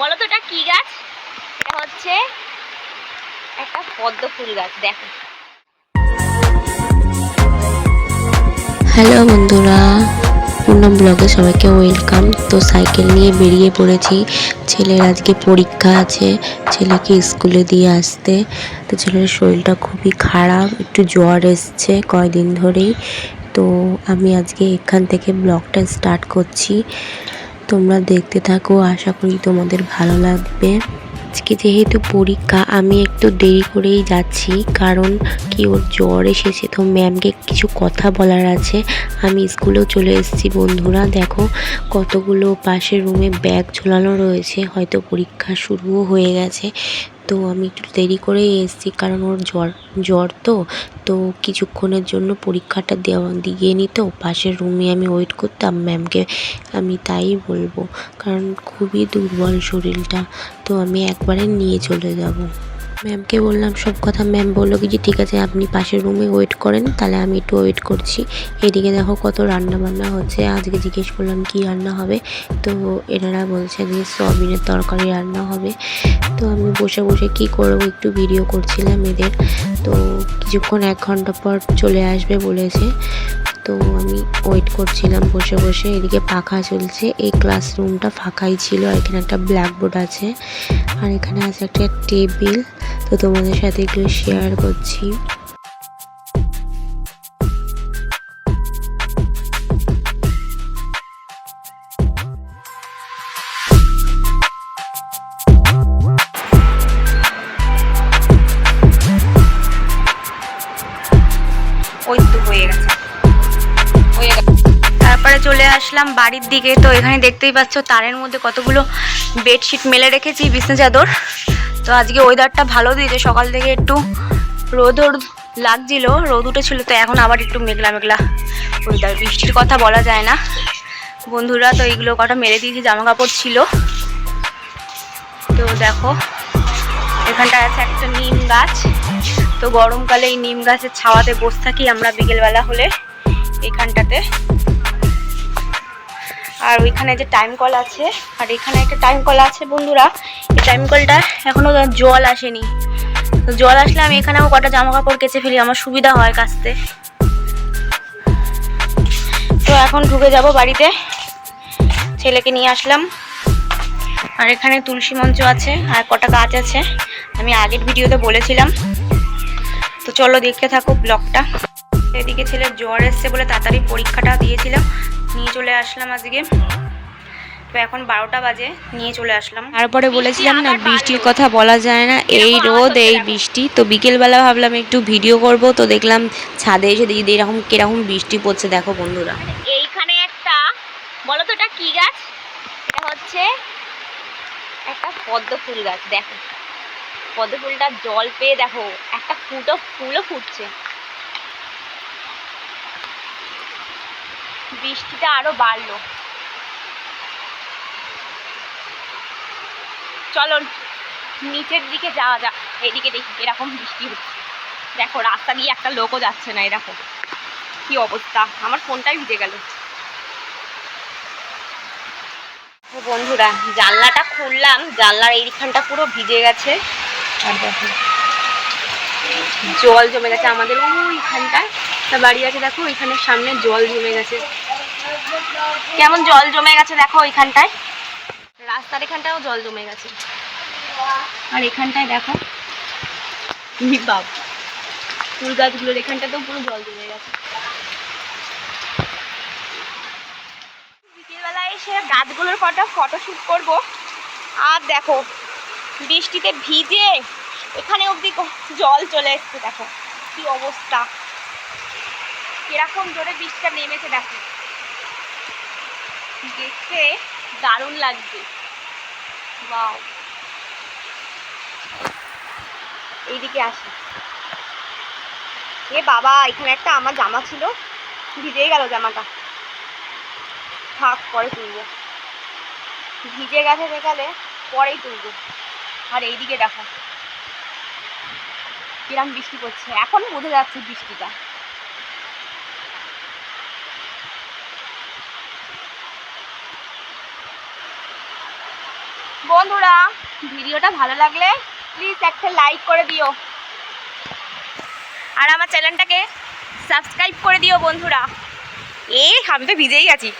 বলো তো এটা কি গাছ? এটা হচ্ছে একটা পদ্ম ফুল গাছ, দেখো। হ্যালো বন্ধুরা পূর্ণম ব্লগে সবাইকে ওয়েলকাম। তো সাইকেল নিয়ে বেরিয়ে পড়েছি। ছেলের আজকে পরীক্ষা আছে, ছেলেকে স্কুলে দিয়ে আসতে। তো ছেলের শরীরটা খুবই খারাপ, একটু জ্বর এসছে কয়দিন ধরেই। তো আমি আজকে এখান থেকে ব্লগটা স্টার্ট করছি। তোমরা দেখতে থাকো, আশা করি তোমাদের ভালো লাগবে। আজকে যেহেতু পরীক্ষা, আমি একটু দেরি করেই যাচ্ছি, কারণ কি ওর জ্বর এসেছে, তো ম্যামকে কিছু কথা বলার আছে। আমি স্কুলেও চলে এসেছি, বন্ধুরা, দেখো কতগুলো পাশের রুমে ব্যাগ ঝোলানো রয়েছে, হয়তো পরীক্ষা শুরুও হয়ে গেছে। তো আমি একটু দেরি করেই এসেছি, কারণ ওর জ্বর জ্বর তো। তো কিছুক্ষণের জন্য পরীক্ষাটা দেওয়া, দিয়ে নিত পাশের রুমে আমি ওয়েট করতাম ম্যামকে আমি তাই বলব। কারণ খুবই দুর্বল শরীরটা। তো আমি একবারে নিয়ে চলে যাব। ম্যামকে বললাম, সব কথা ম্যাম বলল কি যে, ঠিক আছে, আপনি পাশের রুমে ওয়েট করেন, তাহলে আমি একটু ওয়েট করছি। এদিকে দেখো কত রান্না বান্না হচ্ছে। আজকে জিজ্ঞেস করলাম, কি রান্না হবে? তো এনারা বলছে যে, সয়াবিনের তরকারি রান্না হবে। তো আমি বসে বসে কি করব? একটু ভিডিও করছিলাম এদের। তো কিছুক্ষণ এক ঘণ্টা পর চলে আসবে বলেছে। তো আমি ওয়েট করছিলাম বসে বসে। এদিকে পাখা চলছে। এই ক্লাসরুমটা ফাঁকাই ছিল। এখানে একটা ব্ল্যাকবোর্ড আছে। আর এখানে আছে একটা টেবিল তো তোমাদের সাথে একটু শেয়ার করছি। চলে আসলাম বাড়ির দিকে। তো এখানে দেখতেই পাচ্ছ তারের মধ্যে কতগুলো বেডশিট মেলে রেখেছি বিছনা চাদর। তো আজকে ওয়েদারটা ভালো দিয়েছে। সকাল থেকে একটু রোদ লাগছিল, রোদ উঠেছিল, তো এখন আবার একটু মেঘলা মেঘলা ওয়েদার বৃষ্টির কথা বলা যায় না। বন্ধুরা, তো এইগুলো কটা মেরে দিয়েছি জামা কাপড় ছিল। তো দেখো এখানটা আছে একটা নিম গাছ। তো গরমকালে এই নিম গাছের ছাওয়াতে বসে থাকি আমরা বিকেলবেলা হলে এখানটাতে। আর ওইখানে যে টাইম কল আছে, আর এখানে একটা টাইম কল আছে বন্ধুরা। এই টাইম কলটা এখনও জল আসেনি। জল আসলে আমি এখানেও কটা জামা কাপড় কেচে ফেলি, আমার সুবিধা হয় কাচতে। তো এখন ঢুকে যাব বাড়িতে। ছেলেকে নিয়ে আসলাম। আর এখানে তুলসী মঞ্চ আছে, আর কটা গাছ আছে। আমি আগের ভিডিওতে বলেছিলাম। তো চলো দেখতে থাকো ব্লগটা। এদিকে ছেলের জ্বর এসছে বলে তাড়াতাড়ি পরীক্ষাটা দিয়েছিলাম। নিয়ে চলে আসলাম আজকে। তো এখন বারোটা বাজে নিয়ে চলে আসলাম। তারপরে বলেছিলাম না বৃষ্টির কথা বলা যায় না। এই রোদ এই বৃষ্টি। তো বিকেলবেলা ভাবলাম একটু ভিডিও করব তো দেখলাম ছাদে এসে দেখি এরকম কীরকম বৃষ্টি পড়ছে দেখো বন্ধুরা। এইখানে একটা বলো তো এটা কি গাছ? এটা হচ্ছে একটা পদ্ম ফুল গাছ দেখো। পদ্ম ফুলটা জল পেয়ে দেখো একটা ফুটো ফুলও ফুটছে। বৃষ্টিটা আরও বাড়লো। চলো, নিচের দিকে যাওয়া যাক। এদিকে দেখি এরকম বৃষ্টি হচ্ছে। দেখো, রাস্তা দিয়ে একটা লোকও যাচ্ছে না এরকম। কি অবস্থা? আমার ফোনটাই ভিজে গেল। বন্ধুরা, জানলাটা খুললাম, জানলার এইখানটা পুরো ভিজে গেছে। জল জমে গেছে আমাদের ওইখানটায়। একটা বাড়ি আছে, দেখো ওইখানে সামনে জল জমে গেছে। কেমন জল জমে গেছে, দেখো ওইখানটায় রাস্তার এখানটাও জল জমে গেছে। আর এখানটায় দেখো বাপ, ফুল গাছগুলোর এখানটাতেও পুরো জল জমে গেছে। বিকেলবেলায় এসে গাছগুলোর কটা ফটো শুট করব। আর দেখো, বৃষ্টিতে ভিজে এখানে অবধি জল চলে এসছে, দেখো, কি অবস্থা। কীরকম জোরে বৃষ্টিটা নেমেছে দেখো। দেখতে দারুণ লাগবে বাও এইদিকে আসি। এ বাবা, এখানে একটা আমার জামা ছিল। ভিজেই গেল জামাটা। থাক, পরে তুলবো। ভিজে গেছে যেখানে পরেই তুলবো। আর এইদিকে দেখো। কিরম বৃষ্টি পড়ছে? এখন বোঝা যাচ্ছে বৃষ্টিটা। বন্ধুরা, ভিডিওটা ভালো লাগলে প্লিজ একটা লাইক করে দিও। আর আমার চ্যানেলটাকে সাবস্ক্রাইব করে দিও বন্ধুরা। এই আমি তো ভিজেই গেছি